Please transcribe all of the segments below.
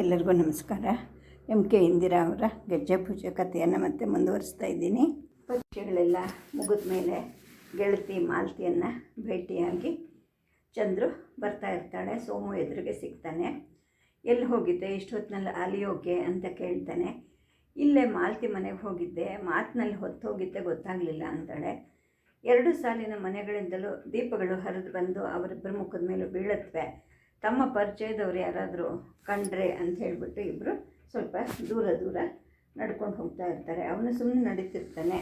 ಎಲ್ಲರಿಗೂ ನಮಸ್ಕಾರ. M K Indira ಅವರ ಗೆಜ್ಜೆ ಪೂಜೆ ಕಥೆಯನ್ನು ಮತ್ತೆ ಮುಂದುವರಿಸ್ತಾ ಇದ್ದೀನಿ. ಪರೀಕ್ಷೆಗಳೆಲ್ಲ ಮುಗಿದ ಮೇಲೆ ಗೆಳತಿ ಮಾಲತಿಯನ್ನು ಭೇಟಿಯಾಗಿ ಚಂದ್ರು ಬರ್ತಾ ಇರ್ತಾಳೆ, ಸೋಮು ಎದುರಿಗೆ ಸಿಗ್ತಾನೆ. ಎಲ್ಲಿ ಹೋಗಿದ್ದೆ ಇಷ್ಟೊತ್ತಿನಲ್ಲಿ ಅಲಿಯೋಗೆ ಅಂತ ಕೇಳ್ತಾನೆ. ಇಲ್ಲೇ ಮಾಲತಿ ಮನೆಗೆ ಹೋಗಿದ್ದೆ, ಮಾತಿನಲ್ಲಿ ಹೊತ್ತು ಹೋಗಿದ್ದೆ ಗೊತ್ತಾಗಲಿಲ್ಲ ಅಂತಾಳೆ. ಎರಡು ಸಾಲಿನ ಮನೆಗಳಿಂದಲೂ ದೀಪಗಳು ಹರಿದು ಬಂದು ಅವರಿಬ್ಬರ ಮುಖದ ಮೇಲೂ ಬೀಳತ್ವೆ. ತಮ್ಮ ಪರಿಚಯದವ್ರು ಯಾರಾದರೂ ಕಂಡ್ರೆ ಅಂತ ಹೇಳಿಬಿಟ್ಟು ಇಬ್ಬರು ಸ್ವಲ್ಪ ದೂರ ದೂರ ನಡ್ಕೊಂಡು ಹೋಗ್ತಾ ಇರ್ತಾರೆ. ಅವನು ಸುಮ್ಮನೆ ನಡೀತಿರ್ತಾನೆ.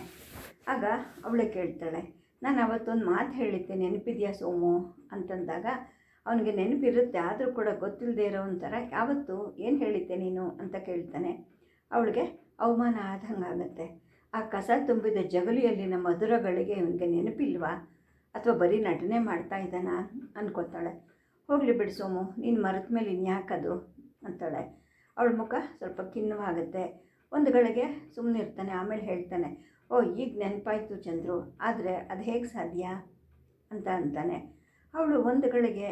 ಆಗ ಅವಳೇ ಕೇಳ್ತಾಳೆ, ನಾನು ಅವತ್ತೊಂದು ಮಾತು ಹೇಳಿದ್ದೆ, ನೆನಪಿದೆಯಾ ಸೋಮು? ಅಂತಂದಾಗ, ಅವನಿಗೆ ನೆನಪಿರುತ್ತೆ, ಆದರೂ ಕೂಡ ಗೊತ್ತಿಲ್ಲದೆ ಇರೋ ಒಂಥರ, ಯಾವತ್ತು ಏನು ಹೇಳಿದ್ದೆ ನೀನು? ಅಂತ ಕೇಳ್ತಾನೆ. ಅವಳಿಗೆ, ಅವಮಾನ ಆದಂಗಾಗತ್ತೆ. ಆ ಕಸ ತುಂಬಿದ ಜಗಲಿಯಲ್ಲಿನ ಮಧುರಗಳಿಗೆ ಇವನಿಗೆ ನೆನಪಿಲ್ವಾ? ಅಥವಾ ಬರೀ ನಟನೆ ಮಾಡ್ತಾ ಇದ್ದಾನಾ? ಅನ್ಕೋತಾಳೆ. ಹೋಗಲಿ ಬಿಡು ಸೋಮು, ನೀನು ಮರದ ಮೇಲೆ ಇನ್ಯಾಕದು ಅಂತಾಳೆ. ಅವಳ ಮುಖ ಸ್ವಲ್ಪ ಖಿನ್ನವಾಗುತ್ತೆ ಒಂದು ಗಳಿಗೆ ಸುಮ್ಮನೆ ಇರ್ತಾನೆ, ಆಮೇಲೆ ಹೇಳ್ತಾನೆ, ಓ, ಈಗ ನೆನಪಾಯಿತು ಚಂದ್ರು, ಆದರೆ ಅದು ಹೇಗೆ ಸಾಧ್ಯ? ಅಂತ ಅಂತಾನೆ. ಅವಳು ಒಂದು ಗಳಿಗೆ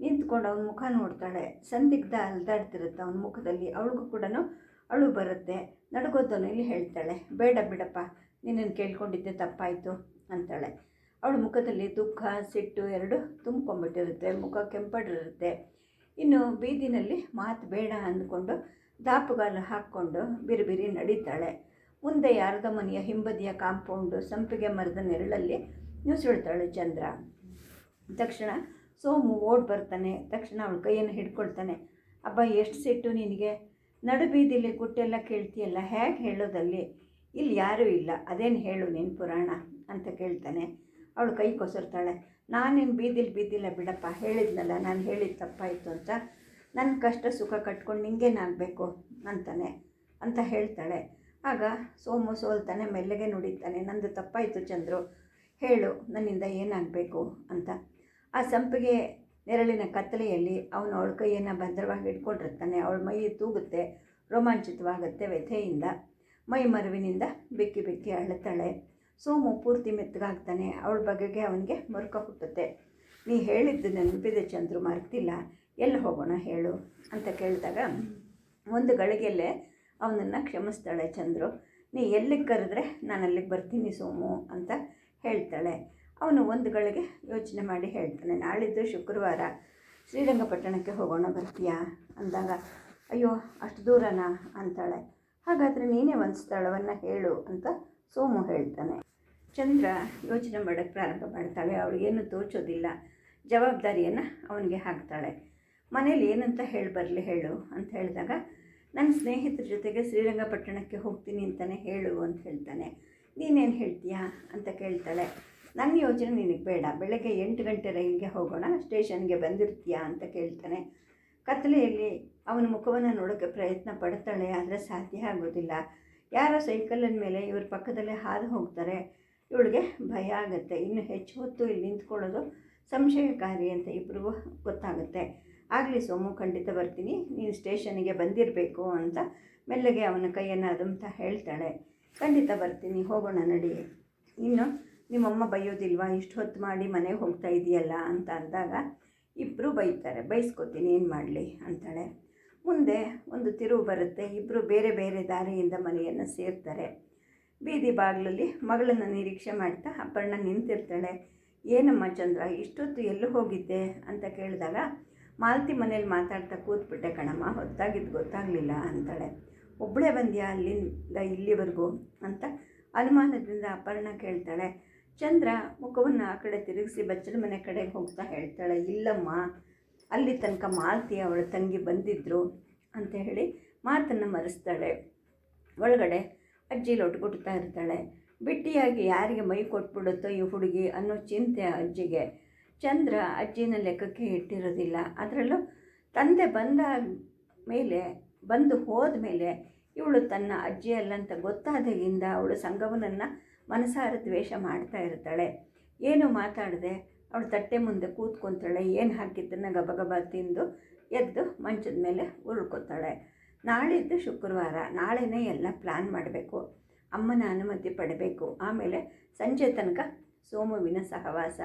ನಿಂತ್ಕೊಂಡು ಅವನ ಮುಖ ನೋಡ್ತಾಳೆ. ಸಂದಿಗ್ಧ ಅಲ್ದಾಡ್ತಿರುತ್ತೆ ಅವನ ಮುಖದಲ್ಲಿ, ಅವಳಿಗೂ ಕೂಡ ಅಳು ಬರುತ್ತೆ. ನಡುಗೋದನಲ್ಲಿ ಹೇಳ್ತಾಳೆ. ಬೇಡ ಬಿಡಪ್ಪ ನಿನ್ನನ್ನು ಕೇಳ್ಕೊಂಡಿದ್ದೆ ತಪ್ಪಾಯಿತು, ಅಂತಾಳೆ. ಅವಳ ಮುಖದಲ್ಲಿ ದುಃಖ, ಸಿಟ್ಟು ಎರಡು ತುಂಬ್ಕೊಂಬಿಟ್ಟಿರುತ್ತೆ ಮುಖ ಕೆಂಪಡಿರುತ್ತೆ. ಇನ್ನು ಬೀದಿನಲ್ಲಿ ಮಾತು ಬೇಡ ಅಂದ್ಕೊಂಡು ದಾಪುಗಾಲು ಹಾಕ್ಕೊಂಡು ಬಿರಿಬಿರಿ ಬಿರಿ ನಡೀತಾಳೆ. ಮುಂದೆ ಯಾರದ ಮನೆಯ ಹಿಂಬದಿಯ ಕಾಂಪೌಂಡು ಸಂಪಿಗೆ ಮರದ ನೆರಳಲ್ಲಿ ನುಸುಳ್ತಾಳೆ ಚಂದ್ರ. ತಕ್ಷಣ ಸೋಮು ಓಡ್ ಬರ್ತಾನೆ. ತಕ್ಷಣ ಅವಳ ಕೈಯನ್ನು ಹಿಡ್ಕೊಳ್ತಾನೆ. ಅಬ್ಬ, ಎಷ್ಟು ಸಿಟ್ಟು ನಿನಗೆ? ನಡು ಬೀದಿಲಿ ಗುಟ್ಟೆಲ್ಲ ಕೇಳ್ತೀಯಲ್ಲ, ಹೇಗೆ ಹೇಳೋದಲ್ಲಿ? ಇಲ್ಲಿ ಯಾರೂ ಇಲ್ಲ. ಅದೇನು ಹೇಳು ನಿನ್ನ ಪುರಾಣ? ಅಂತ ಕೇಳ್ತಾನೆ. ಅವಳು ಕೈ ಕೊಸರ್ತಾಳೆ. ನಾನೇನು ಬೀದಿಲಿ ಬೀದಿಲ್ಲ ಬಿಡಪ್ಪ, ಹೇಳಿದ್ನಲ್ಲ, ನಾನು ಹೇಳಿದ ತಪ್ಪಾಯಿತು ಅಂತ. ನನ್ನ ಕಷ್ಟ ಸುಖ ಕಟ್ಕೊಂಡು ನಿಂಗೇನಾಗಬೇಕು ಅಂತಾನೆ, ಅಂತ ಹೇಳ್ತಾಳೆ. ಆಗ ಸೋಮು ಸೋಲ್ತಾನೆ, ಮೆಲ್ಲಗೆ ನುಡಿತಾನೆ, ನಂದು ತಪ್ಪಾಯಿತು ಚಂದ್ರು, ಹೇಳು, ನನ್ನಿಂದ ಏನಾಗಬೇಕು? ಅಂತ. ಆ ಸಂಪಿಗೆ ನೆರಳಿನ ಕತ್ತಲೆಯಲ್ಲಿ ಅವನು ಅವಳ ಕೈಯನ್ನು ಭದ್ರವಾಗಿ ಇಟ್ಕೊಂಡಿರ್ತಾನೆ ಅವಳ ಮೈ ತೂಗುತ್ತೆ, ರೋಮಾಂಚಿತವಾಗುತ್ತೆ ವ್ಯಥೆಯಿಂದ. ಮೈ ಮರುವಿನಿಂದ ಬೆಕ್ಕಿ ಬೆಕ್ಕಿ ಅಳುತ್ತಾಳೆ. ಸೋಮು ಪೂರ್ತಿ ಮೆತ್ತಗಾಗ್ತಾನೆ, ಅವಳ ಬಗೆಗೆ ಅವನಿಗೆ ಮರುಕ ಹುಟ್ಟುತ್ತೆ. ನೀ ಹೇಳಿದ್ದು ನೆನಪಿದೆ ಚಂದ್ರು, ಮರ್ತಿಲ್ಲ. ಎಲ್ಲಿ ಹೋಗೋಣ ಹೇಳು ಅಂತ ಕೇಳಿದಾಗ, ಒಂದು ಗಳಿಗೆಯಲ್ಲೇ ಅವನನ್ನು ಕ್ಷಮಿಸ್ತಾಳೆ ಚಂದ್ರು. ನೀ ಎಲ್ಲಿಗೆ ಕರೆದ್ರೆ ನಾನು ಅಲ್ಲಿಗೆ ಬರ್ತೀನಿ ಸೋಮು ಅಂತ ಹೇಳ್ತಾಳೆ. ಅವನು ಒಂದು ಗಳಿಗೆ ಯೋಚನೆ ಮಾಡಿ ಹೇಳ್ತಾನೆ, ನಾಳಿದ್ದು ಶುಕ್ರವಾರ ಶ್ರೀರಂಗಪಟ್ಟಣಕ್ಕೆ ಹೋಗೋಣ ಬರ್ತೀಯಾ? ಅಂದಾಗ, ಅಯ್ಯೋ, ಅಷ್ಟು ದೂರನಾ? ಅಂತಾಳೆ. ಹಾಗಾದರೆ ನೀನೇ ಒಂದು ಸ್ಥಳವನ್ನು ಹೇಳು ಅಂತ ಸೋಮು ಹೇಳ್ತಾನೆ. ಚಂದ್ರ ಯೋಚನೆ ಮಾಡೋಕ್ಕೆ ಪ್ರಾರಂಭ ಮಾಡ್ತಾಳೆ. ಅವಳಿಗೇನು ತೋಚೋದಿಲ್ಲ. ಜವಾಬ್ದಾರಿಯನ್ನು ಅವನಿಗೆ ಹಾಕ್ತಾಳೆ. ಮನೇಲಿ ಏನಂತ ಹೇಳಿ ಬರಲಿ ಹೇಳು ಅಂತ ಹೇಳಿದಾಗ, ನನ್ನ ಸ್ನೇಹಿತರ ಜೊತೆಗೆ ಶ್ರೀರಂಗಪಟ್ಟಣಕ್ಕೆ ಹೋಗ್ತೀನಿ ಅಂತಲೇ ಹೇಳು ಅಂತ ಹೇಳ್ತಾನೆ. ನೀನೇನು ಹೇಳ್ತೀಯಾ? ಅಂತ ಕೇಳ್ತಾಳೆ. ನನ್ನ ಯೋಚನೆ ನಿನಗೆ ಬೇಡ. ಬೆಳಗ್ಗೆ ಎಂಟು ಗಂಟೆ ರೈಲ್ಗೆ ಹೋಗೋಣ. ಸ್ಟೇಷನ್ಗೆ ಬಂದಿರ್ತೀಯಾ? ಅಂತ ಕೇಳ್ತಾನೆ. ಕತ್ತಲೆಯಲ್ಲಿ ಅವನ ಮುಖವನ್ನು ನೋಡೋಕ್ಕೆ ಪ್ರಯತ್ನ ಪಡ್ತಾಳೆ. ಆದರೆ ಸಾಧ್ಯ ಆಗೋದಿಲ್ಲ. ಯಾರೋ ಸೈಕಲಿನ ಮೇಲೆ ಇವ್ರ ಪಕ್ಕದಲ್ಲೇ ಹಾದು ಹೋಗ್ತಾರೆ. ಇವಳಿಗೆ ಭಯ ಆಗುತ್ತೆ. ಇನ್ನು ಹೆಚ್ಚು ಹೊತ್ತು ಇಲ್ಲಿ ನಿಂತ್ಕೊಳ್ಳೋದು ಸಂಶಯಕಾರಿ ಅಂತ ಇಬ್ಬರಿಗೂ ಗೊತ್ತಾಗುತ್ತೆ. ಆಗಲಿ ಸೋಮು, ಖಂಡಿತ ಬರ್ತೀನಿ. ನೀನು ಸ್ಟೇಷನ್ಗೆ ಬಂದಿರಬೇಕು ಅಂತ ಮೆಲ್ಲಗೆ ಅವನ ಕೈಯನ್ನು ಅದಂತ ಹೇಳ್ತಾಳೆ. ಖಂಡಿತ ಬರ್ತೀನಿ. ಹೋಗೋಣ ನಡಿ. ಇನ್ನು ನಿಮ್ಮಮ್ಮ ಬೈಯೋದಿಲ್ವಾ? ಇಷ್ಟು ಹೊತ್ತು ಮಾಡಿ ಮನೆಗೆ ಹೋಗ್ತಾ ಇದೆಯಲ್ಲ ಅಂತ ಅಂದಾಗ ಇಬ್ಬರು ಬೈತಾರೆ. ಬೈಸ್ಕೊತೀನಿ, ಏನು ಮಾಡಲಿ ಅಂತಾಳೆ. ಮುಂದೆ ಒಂದು ತಿರುವು ಬರುತ್ತೆ. ಇಬ್ಬರು ಬೇರೆ ಬೇರೆ ದಾರಿಯಿಂದ ಮನೆಯನ್ನು ಸೇರ್ತಾರೆ. ಬೀದಿ ಬಾಗಿಲಲ್ಲಿ ಮಗಳನ್ನು ನಿರೀಕ್ಷೆ ಮಾಡ್ತಾ ಅಪರ್ಣ ನಿಂತಿರ್ತಾಳೆ. ಏನಮ್ಮ ಚಂದ್ರ, ಇಷ್ಟೊತ್ತು ಎಲ್ಲೂ ಹೋಗಿದ್ದೆ ಅಂತ ಕೇಳಿದಾಗ ಮಾಲತಿ ಮನೇಲಿ ಮಾತಾಡ್ತಾ ಕೂತ್ಬಿಟ್ಟೆ ಕಣಮ್ಮ, ಹೊತ್ತಾಗಿದ್ದು ಗೊತ್ತಾಗಲಿಲ್ಲ ಅಂತಾಳೆ. ಒಬ್ಬಳೇ ಬಂದ್ಯಾ ಅಲ್ಲಿಂದ ಇಲ್ಲಿವರೆಗೂ ಅಂತ ಅನುಮಾನದಿಂದ ಅಪರ್ಣ ಕೇಳ್ತಾಳೆ. ಚಂದ್ರ, ಮುಖವನ್ನು ಆ ಕಡೆ ತಿರುಗಿಸಿ ಬಚ್ಚಲ ಮನೆ ಕಡೆಗೆ ಹೋಗ್ತಾ ಹೇಳ್ತಾಳೆ, ಇಲ್ಲಮ್ಮ, ಅಲ್ಲಿ ತನಕ ಮಾಲತಿ ಅವಳ ತಂಗಿ ಬಂದಿದ್ದರು ಅಂತ ಹೇಳಿ ಮಾತನ್ನು ಮರೆಸ್ತಾಳೆ. ಒಳಗಡೆ ಅಜ್ಜಿ ಲೊಟ್ಕೊಡ್ತಾ ಇರ್ತಾಳೆ. ಬಿಟ್ಟಿಯಾಗಿ ಯಾರಿಗೆ ಮೈ ಕೊಟ್ಬಿಡುತ್ತೋ ಈ ಹುಡುಗಿ ಅನ್ನೋ ಚಿಂತೆ ಅಜ್ಜಿಗೆ. ಚಂದ್ರ ಅಜ್ಜಿನ ಲೆಕ್ಕಕ್ಕೆ ಇಟ್ಟಿರೋದಿಲ್ಲ. ಅದರಲ್ಲೂ ತಂದೆ ಬಂದ ಮೇಲೆ, ಬಂದು ಹೋದ ಮೇಲೆ ಇವಳು ತನ್ನ ಅಜ್ಜಿ ಅಲ್ಲಂತ ಗೊತ್ತಾದಾಗಿಂದ ಅವಳು ಸಂಘವನನ್ನು ಮನಸಾರ ದ್ವೇಷ ಮಾಡ್ತಾ ಇರ್ತಾಳೆ. ಏನು ಮಾತಾಡದೆ ಅವಳು ತಟ್ಟೆ ಮುಂದೆ ಕೂತ್ಕೊತಾಳೆ. ಏನು ಹಾಕಿದ್ದನ್ನು ಗಬಗಬ ತಿಂದು ಎದ್ದು ಮಂಚದ ಮೇಲೆ ಉರುಳ್ಕೊತಾಳೆ. ನಾಳಿದ್ದು ಶುಕ್ರವಾರ, ನಾಳೆನೇ ಎಲ್ಲ ಪ್ಲ್ಯಾನ್ ಮಾಡಬೇಕು. ಅಮ್ಮನ ಅನುಮತಿ ಪಡಬೇಕು. ಆಮೇಲೆ ಸಂಜೆ ತನಕ ಸೋಮುವಿನ ಸಹವಾಸ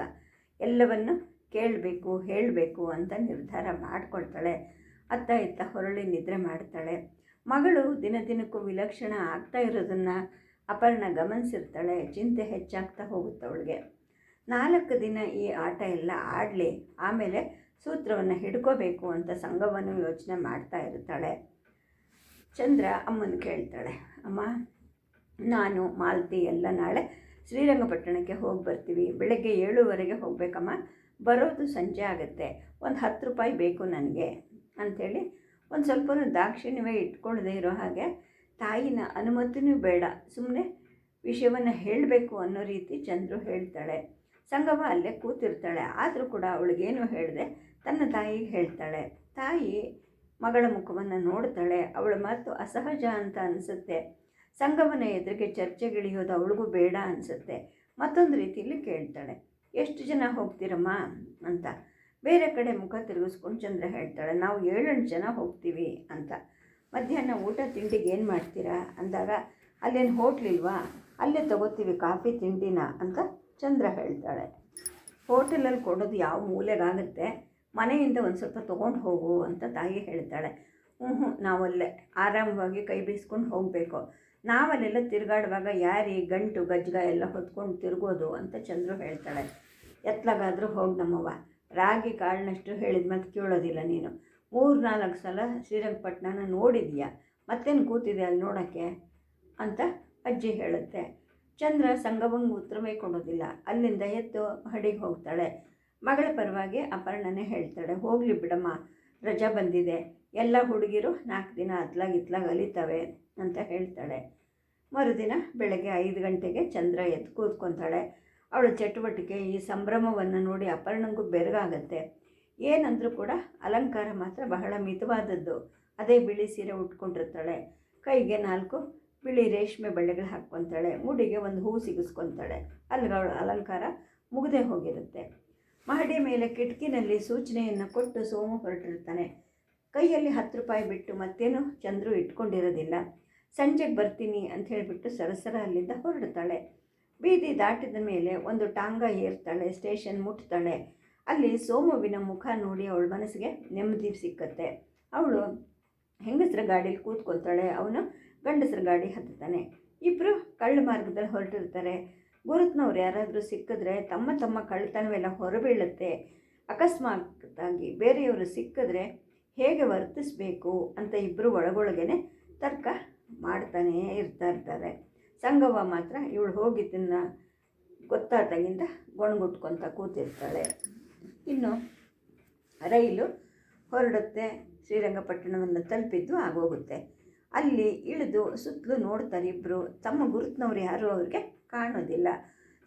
ಎಲ್ಲವನ್ನು ಕೇಳಬೇಕು, ಹೇಳಬೇಕು ಅಂತ ನಿರ್ಧಾರ ಮಾಡಿಕೊಳ್ತಾಳೆ. ಅತ್ತ ಇತ್ತ ಹೊರಳಿ ನಿದ್ರೆ ಮಾಡ್ತಾಳೆ. ಮಗಳು ದಿನ ದಿನಕ್ಕೂ ವಿಲಕ್ಷಣ ಆಗ್ತಾ ಇರೋದನ್ನು ಅಪರ್ಣ ಗಮನಿಸಿರ್ತಾಳೆ. ಚಿಂತೆ ಹೆಚ್ಚಾಗ್ತಾ ಹೋಗುತ್ತೆ ಅವಳಿಗೆ. ನಾಲ್ಕು ದಿನ ಈ ಆಟ ಎಲ್ಲ ಆಡಲಿ. ಆಮೇಲೆ ಸೂತ್ರವನ್ನು ಹಿಡ್ಕೋಬೇಕು ಅಂತ ಸಂಘವನ್ನು ಯೋಚನೆ ಮಾಡ್ತಾ ಇರ್ತಾಳೆ. ಚಂದ್ರ ಅಮ್ಮನ ಕೇಳ್ತಾಳೆ, ಅಮ್ಮ, ನಾನು ಮಾಲತಿ ಎಲ್ಲ ನಾಳೆ ಶ್ರೀರಂಗಪಟ್ಟಣಕ್ಕೆ ಹೋಗಿ ಬರ್ತೀವಿ. ಬೆಳಗ್ಗೆ ಏಳುವರೆಗೆ ಹೋಗಬೇಕಮ್ಮ. ಬರೋದು ಸಂಜೆ ಆಗುತ್ತೆ. ಒಂದು ಹತ್ತು ರೂಪಾಯಿ ಬೇಕು ನನಗೆ. ಅಂಥೇಳಿ ಒಂದು ಸ್ವಲ್ಪ ದಾಕ್ಷಿಣ್ಯವೇ ಇಟ್ಕೊಳ್ಳದೆ ಇರೋ ಹಾಗೆ ತಾಯಿನ ಅನುಮತಿನೂ ಬೇಡ. ಸುಮ್ಮನೆ ವಿಷಯವನ್ನು ಹೇಳಬೇಕು ಅನ್ನೋ ರೀತಿ ಚಂದ್ರು ಹೇಳ್ತಾಳೆ. ಸಂಗಮ ಅಲ್ಲೇ ಕೂತಿರ್ತಾಳೆ. ಆದರೂ ಕೂಡ ಅವಳಿಗೇನು ಹೇಳಿದೆ ತನ್ನ ತಾಯಿಗೆ ಹೇಳ್ತಾಳೆ, ತಾಯಿ ಮಗಳ ಮುಖವನ್ನು ನೋಡ್ತಾಳೆ, ಅವಳ ಮಾತು ಅಸಹಜ ಅಂತ ಅನಿಸುತ್ತೆ. ಸಂಗಮನ ಎದುರಿಗೆ ಚರ್ಚೆಗಿಳಿಯೋದು ಅವಳಿಗೂ ಬೇಡ ಅನಿಸುತ್ತೆ. ಮತ್ತೊಂದು ರೀತಿಯಲ್ಲಿ ಕೇಳ್ತಾಳೆ, ಎಷ್ಟು ಜನ ಹೋಗ್ತೀರಮ್ಮ? ಅಂತ. ಬೇರೆ ಕಡೆ ಮುಖ ತಿರುಗಿಸ್ಕೊಂಡು ಚಂದ್ರ ಹೇಳ್ತಾಳೆ, ನಾವು ಏಳೆಂಟು ಜನ ಹೋಗ್ತೀವಿ ಅಂತ. ಮಧ್ಯಾಹ್ನ ಊಟ ತಿಂಡಿಗೆ ಏನು ಮಾಡ್ತೀರಾ? ಅಂದಾಗ, ಅಲ್ಲೇನು ಹೋಟ್ಲಿಲ್ವಾ ಅಲ್ಲೇ ತಗೋತೀವಿ ಕಾಫಿ ತಿಂಡಿನ ಅಂತ ಚಂದ್ರ ಹೇಳ್ತಾಳೆ. ಹೋಟೆಲಲ್ಲಿ ಕೊಡೋದು ಯಾವ ಮೂಲೆಗಾಗುತ್ತೆ? ಮನೆಯಿಂದ ಒಂದು ಸ್ವಲ್ಪ ತೊಗೊಂಡು ಹೋಗು ಅಂತ ತಾಯಿ ಹೇಳ್ತಾಳೆ. ಹ್ಞೂ ಹ್ಞೂ ನಾವಲ್ಲೇ ಆರಾಮವಾಗಿ ಕೈ ಬೀಸ್ಕೊಂಡು ಹೋಗಬೇಕು. ನಾವಲ್ಲೆಲ್ಲ ತಿರುಗಾಡುವಾಗ ಯಾರಿ, ಗಂಟು, ಗಜ್ಗ ಎಲ್ಲ ಹೊತ್ಕೊಂಡು ತಿರುಗೋದು ಅಂತ ಚಂದ್ರು ಹೇಳ್ತಾಳೆ. ಎತ್ತಲಾಗಾದರೂ ಹೋಗಿ ನಮ್ಮವ್ವ. ರಾಗಿ ಕಾಳಿನಷ್ಟು ಹೇಳಿದ ಮತ್ತೆ ಕೇಳೋದಿಲ್ಲ ನೀನು. ಮೂರು ನಾಲ್ಕು ಸಲ ಶ್ರೀರಂಗಪಟ್ಟಣನ ನೋಡಿದೀಯಾ? ಮತ್ತೇನು ಕೂತಿದೆ ಅಲ್ಲಿ ನೋಡೋಕ್ಕೆ? ಅಂತ ಅಜ್ಜಿ ಹೇಳುತ್ತೆ. ಚಂದ್ರ ಸಂಗವಂಗೆ ಉತ್ತರವೇ ಕೊಡೋದಿಲ್ಲ. ಅಲ್ಲಿಂದ ಎತ್ತು ಹಡಿಗೆ ಹೋಗ್ತಾಳೆ. ಮಗಳ ಪರವಾಗಿ ಅಪರ್ಣನೇ ಹೇಳ್ತಾಳೆ, ಹೋಗಲಿ ಬಿಡಮ್ಮ, ರಜಾ ಬಂದಿದೆ, ಎಲ್ಲ ಹುಡುಗಿರು ನಾಲ್ಕು ದಿನ ಅತ್ಲಾಗ ಇತ್ಲಾಗ ಅಲಿತವೆ ಅಂತ ಹೇಳ್ತಾಳೆ. ಮರುದಿನ ಬೆಳಗ್ಗೆ ಐದು ಗಂಟೆಗೆ ಚಂದ್ರ ಎದ್ದು ಕೂತ್ಕೊತಾಳೆ. ಅವಳ ಚಟುವಟಿಕೆ ಈ ಸಂಭ್ರಮವನ್ನು ನೋಡಿ ಅಪರ್ಣಂಗೂ ಬೆರಗಾಗತ್ತೆ. ಏನಂದರೂ ಕೂಡ ಅಲಂಕಾರ ಮಾತ್ರ ಬಹಳ ಮಿತವಾದದ್ದು. ಅದೇ ಬಿಳಿ ಸೀರೆ ಉಟ್ಕೊಂಡಿರ್ತಾಳೆ. ಕೈಗೆ ನಾಲ್ಕು ಬಿಳಿ ರೇಷ್ಮೆ ಬಳೆಗಳು ಹಾಕ್ಕೊತಾಳೆ. ಮುಡಿಗೆ ಒಂದು ಹೂ ಸಿಗಿಸ್ಕೊತಾಳೆ. ಅಲ್ಲಿಗೆ ಅವಳ ಅಲಂಕಾರ ಮುಗದೆ ಹೋಗಿರುತ್ತೆ. ಮಹಡಿ ಮೇಲೆ ಕಿಟಕಿನಲ್ಲಿ ಸೂಚನೆಯನ್ನು ಕೊಟ್ಟು ಸೋಮು ಹೊರಟಿರ್ತಾನೆ ಕೈಯಲ್ಲಿ ಹತ್ತು ರೂಪಾಯಿ ಬಿಟ್ಟು ಮತ್ತೇನು ಚಂದ್ರು ಇಟ್ಕೊಂಡಿರೋದಿಲ್ಲ. ಸಂಜೆಗೆ ಬರ್ತೀನಿ ಅಂತ ಹೇಳಿಬಿಟ್ಟು ಸರಸರ ಅಲ್ಲಿಂದ ಹೊರಡ್ತಾಳೆ. ಬೀದಿ ದಾಟಿದ ಮೇಲೆ ಒಂದು ಟಾಂಗ ಏರ್ತಾಳೆ, ಸ್ಟೇಷನ್ ಮುಟ್ತಾಳೆ. ಅಲ್ಲಿ ಸೋಮುವಿನ ಮುಖ ನೋಡಿ ಅವಳ ಮನಸ್ಸಿಗೆ ನೆಮ್ಮದಿ ಸಿಕ್ಕತ್ತೆ. ಅವಳು ಹೆಂಗಸರ ಗಾಡೀಲಿ ಕೂತ್ಕೊಳ್ತಾಳೆ, ಅವನು ಗಂಡಸರ ಗಾಡಿ ಹತ್ತುತ್ತಾನೆ. ಇಬ್ಬರು ಕಳ್ಳ ಮಾರ್ಗದಲ್ಲಿ ಹೊರಟಿರ್ತಾರೆ. ಗುರುತ್ನವ್ರು ಯಾರಾದರೂ ಸಿಕ್ಕಿದ್ರೆ ತಮ್ಮ ತಮ್ಮ ಕಳ್ಳತನವೆಲ್ಲ ಹೊರಬೀಳುತ್ತೆ. ಅಕಸ್ಮಾತ್ತಾಗಿ ಬೇರೆಯವರು ಸಿಕ್ಕಿದ್ರೆ ಹೇಗೆ ವರ್ತಿಸಬೇಕು ಅಂತ ಇಬ್ಬರು ಒಳಗೊಳಗೇನೆ ತರ್ಕ ಮಾಡ್ತಾನೇ ಇರ್ತಾ ಇರ್ತಾರೆ. ಸಂಗವ್ವ ಮಾತ್ರ ಇವಳು ಹೋಗಿದ್ದನ್ನ ಗೊತ್ತಾದಾಗಿಂದ ಗೊಣಗುಟ್ಕೊತ ಕೂತಿರ್ತಾಳೆ. ಇನ್ನು ರೈಲು ಹೊರಡುತ್ತೆ. ಶ್ರೀರಂಗಪಟ್ಟಣವನ್ನು ತಲುಪಿದ್ದು ಆಗೋಗುತ್ತೆ. ಅಲ್ಲಿ ಇಳಿದು ಸುತ್ತಲೂ ನೋಡ್ತಾರೆ ಇಬ್ಬರು ತಮ್ಮ ಗುರುತಿನವ್ರು ಯಾರು ಅವ್ರಿಗೆ? ಕಾಣೋದಿಲ್ಲ.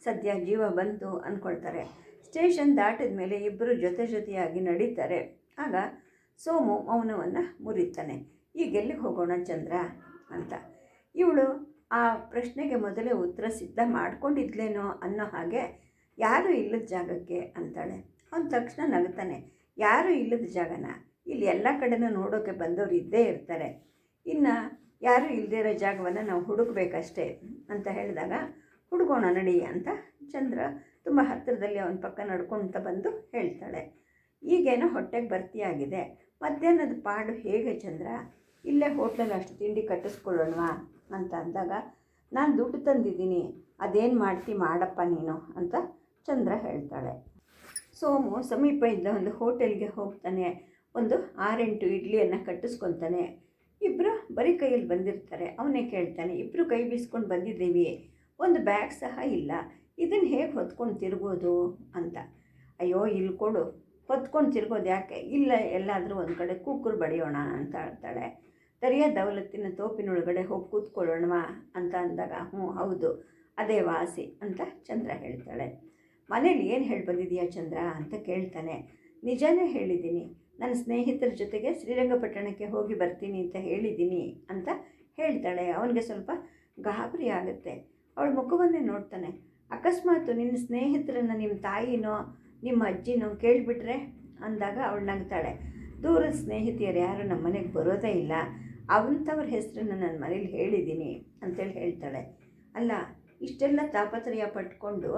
ಸದ್ಯ ಜೀವ ಬಂತು ಅಂದ್ಕೊಳ್ತಾರೆ ಸ್ಟೇಷನ್ ದಾಟಿದ ಮೇಲೆ ಇಬ್ಬರು ಜೊತೆ ಜೊತೆಯಾಗಿ ನಡೀತಾರೆ. ಆಗ ಸೋಮು ಮೌನವನ್ನು ಮುರಿತಾನೆ. ಈಗ ಎಲ್ಲಿಗೆ ಹೋಗೋಣ ಚಂದ್ರ? ಅಂತ. ಇವಳು ಆ ಪ್ರಶ್ನೆಗೆ ಮೊದಲೇ ಉತ್ತರ ಸಿದ್ಧ ಮಾಡ್ಕೊಂಡಿದ್ಲೇನೋ ಅನ್ನೋ ಹಾಗೆ, ಯಾರು ಇಲ್ಲದ ಜಾಗಕ್ಕೆ, ಅಂತಾಳೆ. ಅವನು ತಕ್ಷಣ ನಗ್ತಾನೆ. ಯಾರು ಇಲ್ಲದ ಜಾಗನ? ಇಲ್ಲಿ ಎಲ್ಲ ಕಡೆನೂ ನೋಡೋಕ್ಕೆ ಬಂದವರು ಇದ್ದೇ ಇರ್ತಾರೆ. ಇನ್ನು ಯಾರು ಇಲ್ಲದೇ ಇರೋ ಜಾಗವನ್ನು ನಾವು ಹುಡುಕಬೇಕಷ್ಟೇ, ಅಂತ ಹೇಳಿದಾಗ ಹುಡುಗೋಣ ನಡಿ ಅಂತ ಚಂದ್ರ ತುಂಬ ಹತ್ತಿರದಲ್ಲಿ ಅವನ ಪಕ್ಕ ನಡ್ಕೊತ ಬಂದು ಹೇಳ್ತಾಳೆ. ಈಗೇನೋ ಹೊಟ್ಟೆಗೆ ಭರ್ತಿಯಾಗಿದೆ. ಮಧ್ಯಾಹ್ನದ ಪಾಡು ಹೇಗೆ ಚಂದ್ರ? ಇಲ್ಲೇ ಹೋಟ್ಲಲ್ಲಿ ಅಷ್ಟು ತಿಂಡಿ ಕಟ್ಟಿಸ್ಕೊಳ್ಳೋಣವಾ ಅಂತ ಅಂದಾಗ, ನಾನು ದುಡ್ಡು ತಂದಿದ್ದೀನಿ, ಅದೇನು ಮಾಡ್ತಿ ಮಾಡಪ್ಪ ನೀನು ಅಂತ ಚಂದ್ರ ಹೇಳ್ತಾಳೆ. ಸೋಮು ಸಮೀಪ ಇದ್ದ ಒಂದು ಹೋಟೆಲ್ಗೆ ಹೋಗ್ತಾನೆ, ಒಂದು ಆರೆಂಟು ಇಡ್ಲಿಯನ್ನು ಕಟ್ಟಿಸ್ಕೊತಾನೆ. ಇಬ್ಬರು ಬರೀ ಕೈಯಲ್ಲಿ ಬಂದಿರ್ತಾರೆ. ಅವನೇ ಕೇಳ್ತಾನೆ ಇಬ್ಬರು ಕೈ ಬೀಸ್ಕೊಂಡು ಬಂದಿದ್ದೀವಿ ಒಂದು ಬ್ಯಾಗ್ ಸಹ ಇಲ್ಲ. ಇದನ್ನು ಹೇಗೆ ಹೊತ್ಕೊಂಡು ತಿರ್ಬೋದು ಅಂತ. ಅಯ್ಯೋ, ಇಲ್ಲಿ ಕೊಡು. ಹೊತ್ಕೊಂಡು ತಿರ್ಗೋದು ಯಾಕೆ? ಇಲ್ಲ, ಎಲ್ಲಾದರೂ ಒಂದು ಕಡೆ ಕುಕ್ಕರು ಬಡಿಯೋಣ ಅಂತ ಹೇಳ್ತಾಳೆ. ದರಿಯ ದೌಲತ್ತಿನ ತೋಪಿನೊಳಗಡೆ ಹೋಗಿ ಕೂತ್ಕೊಳ್ಳೋಣವಾ ಅಂತ ಅಂದಾಗ, ಹ್ಞೂ, ಹೌದು, ಅದೇ ವಾಸಿ ಅಂತ ಚಂದ್ರ ಹೇಳ್ತಾಳೆ. ಮನೇಲಿ ಏನು ಹೇಳಿ ಬಂದಿದೀಯಾ ಚಂದ್ರ ಅಂತ ಕೇಳ್ತಾನೆ. ನಿಜಾನೇ ಹೇಳಿದ್ದೀನಿ ನನ್ನ ಸ್ನೇಹಿತರ ಜೊತೆಗೆ ಶ್ರೀರಂಗಪಟ್ಟಣಕ್ಕೆ ಹೋಗಿ ಬರ್ತೀನಿ ಅಂತ ಹೇಳಿದ್ದೀನಿ ಅಂತ ಹೇಳ್ತಾಳೆ. ಅವನಿಗೆ ಸ್ವಲ್ಪ ಗಾಬರಿ ಆಗುತ್ತೆ. ಅವಳ ಮುಖವನ್ನೇ ನೋಡ್ತಾನೆ. ಅಕಸ್ಮಾತ್ ನಿನ್ನ ಸ್ನೇಹಿತರನ್ನು ನಿಮ್ಮ ತಾಯಿನೋ, ನಿಮ್ಮ ಅಜ್ಜಿನೋ ಕೇಳಿಬಿಟ್ರೆ ಅಂದಾಗ ಅವಳು ನಗ್ತಾಳೆ. ದೂರದ ಸ್ನೇಹಿತೆಯರು ಯಾರು ನಮ್ಮ ಮನೆಗೆ ಬರೋದೇ ಇಲ್ಲ. ಅವಂಥವ್ರ ಹೆಸರನ್ನು ನನ್ನ ಮನೇಲಿ ಹೇಳಿದ್ದೀನಿ ಅಂತೇಳಿ ಹೇಳ್ತಾಳೆ. ಅಲ್ಲ, ಇಷ್ಟೆಲ್ಲ ತಾಪತ್ರಯ ಪಟ್ಕೊಂಡು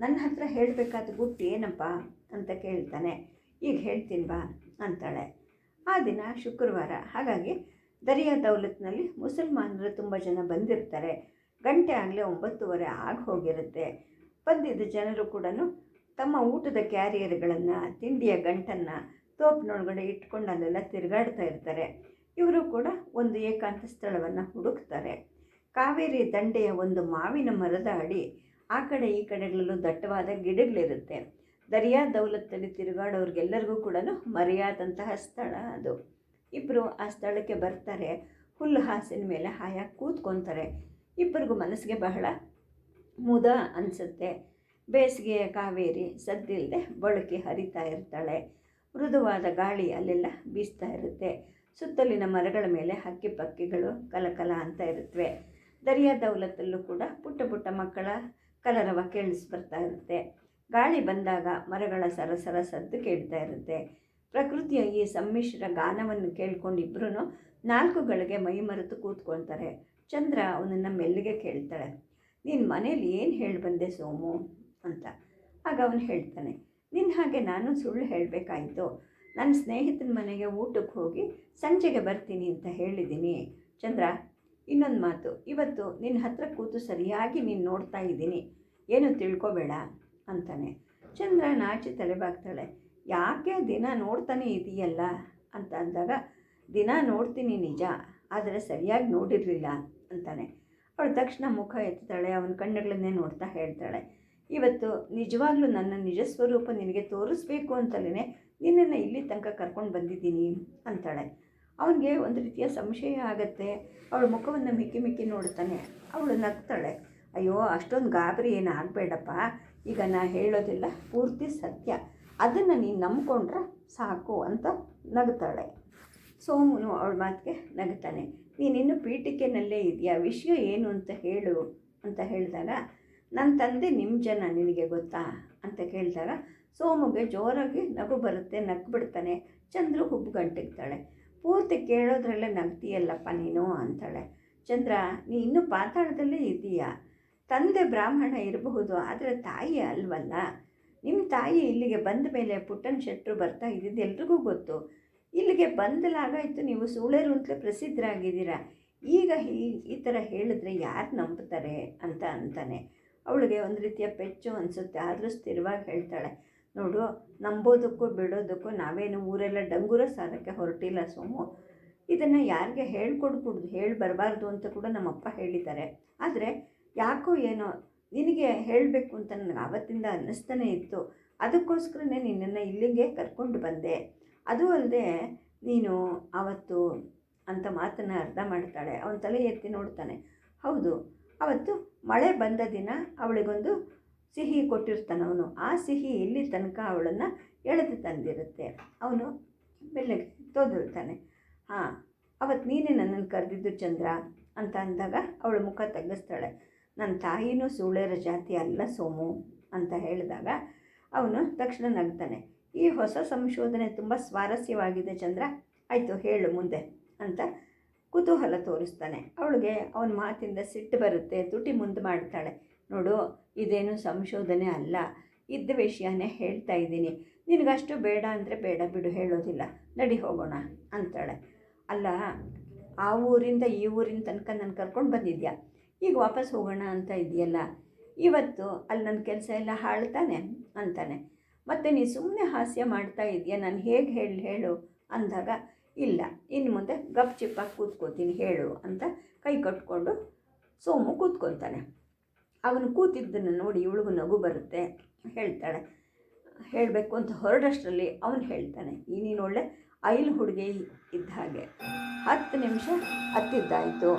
ನನ್ನ ಹತ್ರ ಹೇಳಬೇಕಾದ ಗುಟ್ಟು ಏನಪ್ಪ ಅಂತ ಕೇಳ್ತಾನೆ. ಈಗ ಹೇಳ್ತೀನಿ ಬಾ ಅಂತಾಳೆ. ಆ ದಿನ ಶುಕ್ರವಾರ, ಹಾಗಾಗಿ ದರಿಯಾ ದೌಲತ್ನಲ್ಲಿ ಮುಸಲ್ಮಾನರು ತುಂಬ ಜನ ಬಂದಿರ್ತಾರೆ. ಗಂಟೆ ಆಗಲೇ ಒಂಬತ್ತುವರೆ ಆಗಿ ಹೋಗಿರುತ್ತೆ ಬಂದಿದ್ದ ಜನರು ಕೂಡ ತಮ್ಮ ಊಟದ ಕ್ಯಾರಿಯರ್ಗಳನ್ನು, ತಿಂಡಿಯ ಗಂಟನ್ನು, ತೋಪಿನೊಳಗಡೆ ಇಟ್ಕೊಂಡು ಅಲ್ಲೆಲ್ಲ ತಿರುಗಾಡ್ತಾ ಇರ್ತಾರೆ. ಇವರು ಕೂಡ ಒಂದು ಏಕಾಂತ ಸ್ಥಳವನ್ನು ಹುಡುಕ್ತಾರೆ. ಕಾವೇರಿ ದಂಡೆಯ ಒಂದು ಮಾವಿನ ಮರದ ಅಡಿ ಆ ಕಡೆ ಈ ಕಡೆಗಳಲ್ಲೂ ದಟ್ಟವಾದ ಗಿಡಗಳಿರುತ್ತೆ. ದರಿಯಾ ದೌಲತ್ತಲ್ಲಿ ತಿರುಗಾಡೋರಿಗೆಲ್ಲರಿಗೂ ಕೂಡ ಮರೆಯಾದಂತಹ ಸ್ಥಳ ಅದು. ಇಬ್ಬರು ಆ ಸ್ಥಳಕ್ಕೆ ಬರ್ತಾರೆ. ಹುಲ್ಲು ಹಾಸಿನ ಮೇಲೆ ಹಾಯಾಗಿ ಕೂತ್ಕೊತಾರೆ. ಇಬ್ಬರಿಗೂ ಮನಸ್ಸಿಗೆ ಬಹಳ ಮುದ ಅನಿಸುತ್ತೆ. ಬೇಸಿಗೆಯ ಕಾವೇರಿ ಸದ್ದಿಲ್ಲದೆ ಬಳಕೆ ಹರಿತಾ ಇರ್ತಾಳೆ. ಮೃದುವಾದ ಗಾಳಿ ಅಲ್ಲೆಲ್ಲ ಬೀಸ್ತಾ ಇರುತ್ತೆ. ಸುತ್ತಲಿನ ಮರಗಳ ಮೇಲೆ ಹಕ್ಕಿ ಪಕ್ಕಿಗಳು ಕಲಕಲ ಅಂತ ಇರುತ್ತವೆ ದರಿಯಾ ದೌಲತ್ತಲ್ಲೂ ಕೂಡ ಪುಟ್ಟ ಪುಟ್ಟ ಮಕ್ಕಳ ಕಲರವ ಕೇಳಿಸ್ಬರ್ತಾ ಇರುತ್ತೆ. ಗಾಳಿ ಬಂದಾಗ ಮರಗಳ ಸರಸರ ಸದ್ದು ಕೇಳ್ತಾ ಇರುತ್ತೆ. ಪ್ರಕೃತಿಯ ಈ ಸಮ್ಮಿಶ್ರ ಗಾನವನ್ನು ಕೇಳ್ಕೊಂಡು ಇಬ್ಬರೂ ನಾಲ್ಕುಗಳಿಗೆ ಮೈ ಮರೆತು ಕೂತ್ಕೊಳ್ತಾರೆ. ಚಂದ್ರ ಅವನನ್ನು ಮೆಲ್ಲಿಗೆ ಕೇಳ್ತಾಳೆ. ನಿನ್ನ ಮನೇಲಿ ಏನು ಹೇಳಿ ಬಂದೆ ಸೋಮು? ಅಂತ. ಆಗ ಅವನು ಹೇಳ್ತಾನೆ ನಿನ್ನ ಹಾಗೆ ನಾನು ಸುಳ್ಳು ಹೇಳಬೇಕಾಯಿತು. ನನ್ನ ಸ್ನೇಹಿತನ ಮನೆಗೆ ಊಟಕ್ಕೆ ಹೋಗಿ ಸಂಜೆಗೆ ಬರ್ತೀನಿ ಅಂತ ಹೇಳಿದ್ದೀನಿ ಚಂದ್ರ, ಇನ್ನೊಂದು ಮಾತು. ಇವತ್ತು ನಿನ್ನ ಹತ್ರ ಕೂತು ಸರಿಯಾಗಿ ನೀನು ನೋಡ್ತಾ ಇದ್ದೀನಿ. ಏನು ತಿಳ್ಕೊಬೇಡ? ಅಂತಾನೆ. ಚಂದ್ರ ನಾಚಿ ತಲೆಬಾಗ್ತಾಳೆ. ಯಾಕೆ ದಿನ ನೋಡ್ತಾನೆ ಇದೆಯಲ್ಲ? ಅಂತ ಅಂದಾಗ, ದಿನ ನೋಡ್ತೀನಿ ನಿಜ, ಆದರೆ ಸರಿಯಾಗಿ ನೋಡಿರಲಿಲ್ಲ. ಅಂತಾನೆ. ಅವಳು ತಕ್ಷಣ ಮುಖ ಎತ್ತಾಳೆ ಅವನ ಕಣ್ಣುಗಳನ್ನೇ ನೋಡ್ತಾ ಹೇಳ್ತಾಳೆ. ಇವತ್ತು ನಿಜವಾಗ್ಲೂ ನನ್ನ ನಿಜ ಸ್ವರೂಪ ನಿನಗೆ ತೋರಿಸ್ಬೇಕು ಅಂತಲೇ ನಿನ್ನನ್ನು ಇಲ್ಲಿ ತನಕ ಕರ್ಕೊಂಡು ಬಂದಿದ್ದೀನಿ, ಅಂತಾಳೆ. ಅವನಿಗೆ ಒಂದು ರೀತಿಯ ಸಂಶಯ ಆಗತ್ತೆ. ಅವಳ ಮುಖವನ್ನು ಮಿಕ್ಕಿ ಮಿಕ್ಕಿ ನೋಡ್ತಾನೆ ಅವಳು ನಗ್ತಾಳೆ. ಅಯ್ಯೋ, ಅಷ್ಟೊಂದು ಗಾಬರಿ ಏನು ಆಗಬೇಡಪ್ಪ. ಈಗ ನಾ ಹೇಳೋದಿಲ್ಲ ಪೂರ್ತಿ ಸತ್ಯ. ಅದನ್ನು ನೀನು ನಂಬ್ಕೊಂಡ್ರೆ ಸಾಕು, ಅಂತ ನಗ್ತಾಳೆ. ಸೋಮುನು ಅವಳ ಮಾತಿಗೆ ನಗ್ತಾನೆ. ನೀನಿನ್ನು ಪೀಠಿಕೆನಲ್ಲೇ ಇದೆಯಾ? ವಿಷಯ ಏನು ಅಂತ ಹೇಳು ಅಂತ ಹೇಳಿದಾಗ ನನ್ನ ತಂದೆ ನಿಮ್ಮ ಜನ ನಿನಗೆ ಗೊತ್ತಾ? ಅಂತ ಕೇಳಿದಾಗ ಸೋಮುಗೆ ಜೋರಾಗಿ ನಗು ಬರುತ್ತೆ, ನಗ್ಬಿಡ್ತಾನೆ. ಚಂದ್ರು ಹುಬ್ಬು ಗಂಟಿಗ್ತಾಳೆ ಪೂರ್ತಿ ಕೇಳೋದ್ರಲ್ಲೇ ನಗ್ತೀಯಲ್ಲಪ್ಪ ನೀನು ಅಂತಾಳೆ. ಚಂದ್ರ, ನೀ ಇನ್ನೂ ಪಾತಾಳದಲ್ಲೇ ಇದೀಯಾ ತಂದೆ ಬ್ರಾಹ್ಮಣ ಇರಬಹುದು, ಆದರೆ ತಾಯಿ ಅಲ್ವಲ್ಲ? ನಿಮ್ಮ ತಾಯಿ ಇಲ್ಲಿಗೆ ಬಂದ ಮೇಲೆ ಪುಟ್ಟನ ಶೆಟ್ಟರು ಬರ್ತಾ ಇದ್ದಿದ್ದು ಎಲ್ರಿಗೂ ಗೊತ್ತು. ಇಲ್ಲಿಗೆ ಬಂದಲಾಗಾಯಿತು. ನೀವು ಸೂಳೆರು ಅಂತಲೇ ಪ್ರಸಿದ್ಧರಾಗಿದ್ದೀರ? ಈಗ ಈ ಈ ಥರ ಹೇಳಿದ್ರೆ ಯಾರು ನಂಬ್ತಾರೆ ಅಂತ ಅಂತಾನೆ. ಅವಳಿಗೆ ಒಂದು ರೀತಿಯ ಪೆಚ್ಚು ಅನಿಸುತ್ತೆ. ಆದರೂ ಸ್ಥಿರವಾಗಿ ಹೇಳ್ತಾಳೆ, ನೋಡು, ನಂಬೋದಕ್ಕೂ ಬಿಡೋದಕ್ಕೂ ನಾವೇನು ಊರೆಲ್ಲ ಡಂಗೂರ ಸಾರಕ್ಕೆ ಹೊರಟಿಲ್ಲ ಸೋಮು. ಇದನ್ನು ಯಾರಿಗೆ ಹೇಳ್ಕೊಡ್ಕೂಡ್ದು ಹೇಳಿ ಬರಬಾರ್ದು ಅಂತ ಕೂಡ ನಮ್ಮಪ್ಪ ಹೇಳಿದ್ದಾರೆ. ಆದರೆ ಯಾಕೋ ಏನೋ ನಿನಗೆ ಹೇಳಬೇಕು ಅಂತ ನನಗೆ ಆವತ್ತಿಂದ ಅನ್ನಿಸ್ತಾನೆ ಇತ್ತು. ಅದಕ್ಕೋಸ್ಕರನೇ ನಿನ್ನನ್ನು ಇಲ್ಲಿಗೆ ಕರ್ಕೊಂಡು ಬಂದೆ. ಅದು ಅಲ್ಲದೆ ನೀನು ಆವತ್ತು ಅಂತ ಮಾತನ್ನು ಅರ್ಧ ಮಾಡ್ತಾಳೆ. ಅವನ ತಲೆ ಎತ್ತಿ ನೋಡ್ತಾನೆ. ಹೌದು, ಅವತ್ತು ಮಳೆ ಬಂದ ದಿನ ಅವಳಿಗೊಂದು ಸಿಹಿ ಕೊಟ್ಟಿರ್ತಾನೆ ಅವನು. ಆ ಸಿಹಿ ಇಲ್ಲಿ ತನಕ ಅವಳನ್ನು ಎಳೆದು ತಂದಿರುತ್ತೆ. ಅವನು ಬೆಲ್ಲಗೆ ತೋದಿರ್ತಾನೆ ಹಾಂ ಅವತ್ತು ನೀನೇ ನನ್ನನ್ನು ಕರೆದಿದ್ದು ಚಂದ್ರ ಅಂತ ಅಂದಾಗ ಅವಳ ಮುಖ ತಗ್ಗಿಸ್ತಾಳೆ. ನನ್ನ ತಾಯಿನೂ ಸೂಳೆರ ಜಾತಿ ಅಲ್ಲ ಸೋಮು ಅಂತ ಹೇಳಿದಾಗ ಅವನು ತಕ್ಷಣ ನಗ್ತಾನೆ. ಈ ಹೊಸ ಸಂಶೋಧನೆ ತುಂಬ ಸ್ವಾರಸ್ಯವಾಗಿದೆ ಚಂದ್ರ. ಆಯಿತು, ಹೇಳು ಮುಂದೆ ಅಂತ ಕುತೂಹಲ ತೋರಿಸ್ತಾನೆ. ಅವಳಿಗೆ ಅವನ ಮಾತಿಂದ ಸಿಟ್ಟು ಬರುತ್ತೆ, ತುಟಿ ಮುಂದೆ ಮಾಡ್ತಾಳೆ. ನೋಡು, ಇದೇನು ಸಂಶೋಧನೆ ಅಲ್ಲ. ಇದ್ದ ವಿಷಯನೇ ಹೇಳ್ತಾ ಇದ್ದೀನಿ. ನಿನಗಷ್ಟು ಬೇಡ ಅಂದರೆ ಬೇಡ ಬಿಡು, ಹೇಳೋದಿಲ್ಲ. ನಡಿ ಹೋಗೋಣ ಅಂತಾಳೆ. ಅಲ್ಲ, ಆ ಊರಿಂದ ಈ ಊರಿನ ತನಕ ನಾನು ಕರ್ಕೊಂಡು ಬಂದಿದ್ಯಾ? ಈಗ ವಾಪಸ್ ಹೋಗೋಣ ಅಂತ ಇದೆಯಲ್ಲ ಇವತ್ತು ಅಲ್ಲಿ ನನ್ನ ಕೆಲಸ ಎಲ್ಲ ಹಾಳ್ತಾನೆ ಅಂತಾನೆ. ಮತ್ತು ನೀ ಸುಮ್ಮನೆ ಹಾಸ್ಯ ಮಾಡ್ತಾ ಇದೆಯಾ? ನಾನು ಹೇಗೆ ಹೇಳಿ ಹೇಳು? ಅಂದಾಗ, ಇಲ್ಲ ಇನ್ನು ಮುಂದೆ ಗಪ್ ಚಿಪ್ಪಾಗಿ ಕೂತ್ಕೋತೀನಿ ಹೇಳು ಅಂತ ಕೈ ಕಟ್ಕೊಂಡು ಸೋಮು ಕೂತ್ಕೊತಾನೆ. ಅವನು ಕೂತಿದ್ದನ್ನು ನೋಡಿ ಇವಳಿಗೂ ನಗು ಬರುತ್ತೆ ಹೇಳ್ತಾಳೆ. ಹೇಳಬೇಕು ಅಂತ ಹೊರಡಷ್ಟರಲ್ಲಿ ಅವನು ಹೇಳ್ತಾನೆ, ಈ ನೀನು ಒಳ್ಳೆ ಐಲ್ ಹುಡುಗಿ ಇದ್ದ ಹಾಗೆ. ಹತ್ತು ನಿಮಿಷ ಹತ್ತಿದ್ದಾಯಿತು,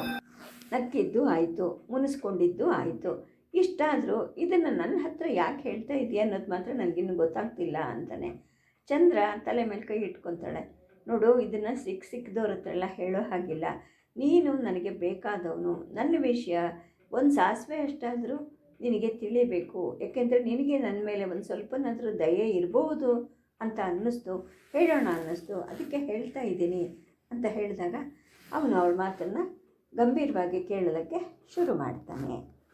ನಕ್ಕಿದ್ದು ಆಯಿತು, ಮುನಿಸ್ಕೊಂಡಿದ್ದು ಆಯಿತು. ಇಷ್ಟಾದರೂ ಇದನ್ನು ನನ್ನ ಹತ್ರ ಯಾಕೆ ಹೇಳ್ತಾ ಇದೆಯಾ ಅನ್ನೋದು ಮಾತ್ರ ನನಗಿನ್ನೂ ಗೊತ್ತಾಗ್ತಿಲ್ಲ ಅಂತಾನೆ. ಚಂದ್ರ ತಲೆ ಮೇಲೆ ಕೈ ಇಟ್ಕೊತಾಳೆ. ನೋಡು, ಇದನ್ನು ಸಿಕ್ಕ ಸಿಕ್ಕದವ್ರ ಹತ್ರ ಎಲ್ಲ ಹೇಳೋ ಹಾಗಿಲ್ಲ. ನೀನು ನನಗೆ ಬೇಕಾದವನು. ನನ್ನ ವಿಷಯ ಒಂದು ಸಾಸಿವೆ ಅಷ್ಟಾದರೂ ನಿನಗೆ ತಿಳಿಬೇಕು. ಯಾಕೆಂದರೆ ನಿನಗೆ ನನ್ನ ಮೇಲೆ ಒಂದು ಸ್ವಲ್ಪನಾದರೂ ದಯೆ ಇರಬಹುದು ಅಂತ ಅನ್ನಿಸ್ತು. ಹೇಳೋಣ ಅನ್ನಿಸ್ತು. ಅದಕ್ಕೆ ಹೇಳ್ತಾ ಇದ್ದೀನಿ ಅಂತ ಹೇಳಿದಾಗ ಅವನು ಅವಳ ಮಾತನ್ನು ಗಂಭೀರವಾಗಿ ಕೇಳೋದಕ್ಕೆ ಶುರು ಮಾಡ್ತಾನೆ.